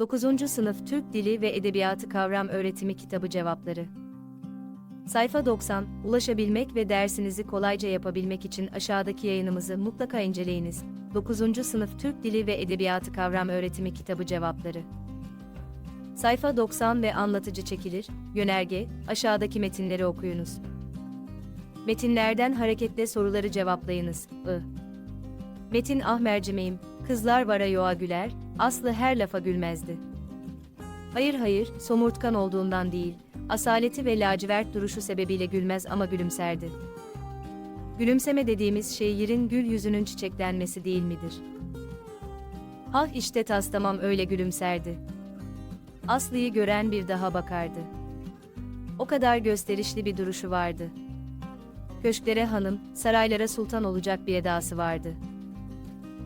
9. Sınıf Türk Dili ve Edebiyatı Kavram Öğretimi Kitabı Cevapları Sayfa 90, ulaşabilmek ve dersinizi kolayca yapabilmek için aşağıdaki yayınımızı mutlaka inceleyiniz. 9. Sınıf Türk Dili ve Edebiyatı Kavram Öğretimi Kitabı Cevapları Sayfa 90 ve anlatıcı çekilir, yönerge, aşağıdaki metinleri okuyunuz. Metinlerden hareketle soruları cevaplayınız. I. Metin ah mercimeğim, kızlar vara yoğa güler, Aslı her lafa gülmezdi. Hayır hayır, somurtkan olduğundan değil, asaleti ve lacivert duruşu sebebiyle gülmez ama gülümserdi. Gülümseme dediğimiz şey yerin gül yüzünün çiçeklenmesi değil midir? Ah işte tas tamam öyle gülümserdi. Aslı'yı gören bir daha bakardı. O kadar gösterişli bir duruşu vardı. Köşklere hanım, saraylara sultan olacak bir edası vardı.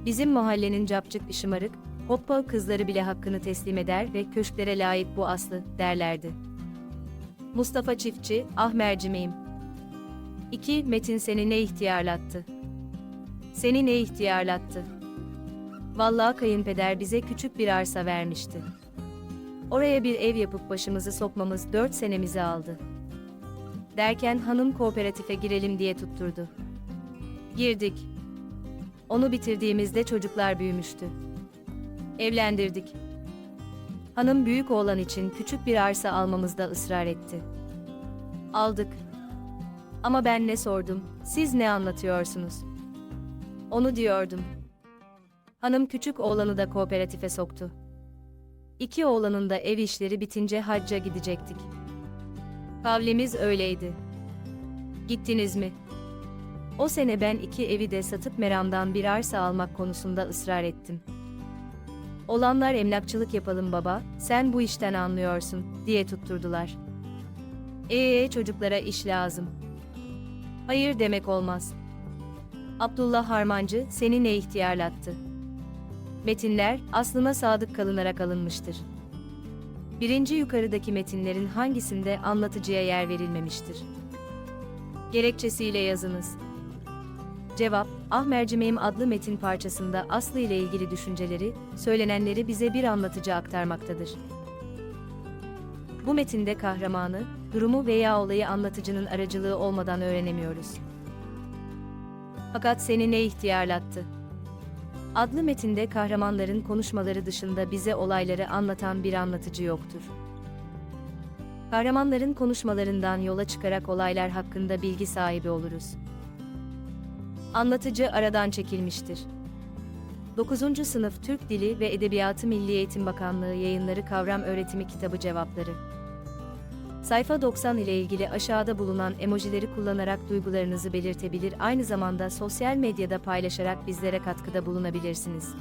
Bizim mahallenin capcık şımarık, hoppa kızları bile hakkını teslim eder ve köşklere layık bu aslı derlerdi. Mustafa Çiftçi, ah mercimeğim. 2. Metin seni ne ihtiyarlattı? Seni ne ihtiyarlattı? Vallahi kayınpeder bize küçük bir arsa vermişti. Oraya bir ev yapıp başımızı sokmamız 4 senemizi aldı. Derken hanım kooperatife girelim diye tutturdu. Girdik. Onu bitirdiğimizde çocuklar büyümüştü. Evlendirdik. Hanım büyük oğlan için küçük bir arsa almamızda ısrar etti. Aldık. Ama ben ne sordum, siz ne anlatıyorsunuz? Onu diyordum. Hanım küçük oğlanı da kooperatife soktu. İki oğlanın da ev işleri bitince hacca gidecektik. Kavlimiz öyleydi. Gittiniz mi? O sene ben iki evi de satıp Meram'dan bir arsa almak konusunda ısrar ettim. Olanlar emlakçılık yapalım baba, sen bu işten anlıyorsun, diye tutturdular. Ee çocuklara iş lazım. Hayır demek olmaz. Abdullah Harmancı seni ne ihtiyarlattı? Metinler, aslına sadık kalınarak alınmıştır. Birinci yukarıdaki metinlerin hangisinde anlatıcıya yer verilmemiştir? Gerekçesiyle yazınız. Cevap, Ah Mercimeğim adlı metin parçasında Aslı ile ilgili düşünceleri, söylenenleri bize bir anlatıcı aktarmaktadır. Bu metinde kahramanı, durumu veya olayı anlatıcının aracılığı olmadan öğrenemiyoruz. Fakat seni ne ihtiyarlattı? Adlı metinde kahramanların konuşmaları dışında bize olayları anlatan bir anlatıcı yoktur. Kahramanların konuşmalarından yola çıkarak olaylar hakkında bilgi sahibi oluruz. Anlatıcı aradan çekilmiştir. 9. Sınıf Türk Dili ve Edebiyatı Milli Eğitim Bakanlığı Yayınları Kavram Öğretimi Kitabı Cevapları Sayfa 90 ile ilgili aşağıda bulunan emojileri kullanarak duygularınızı belirtebilir aynı zamanda sosyal medyada paylaşarak bizlere katkıda bulunabilirsiniz.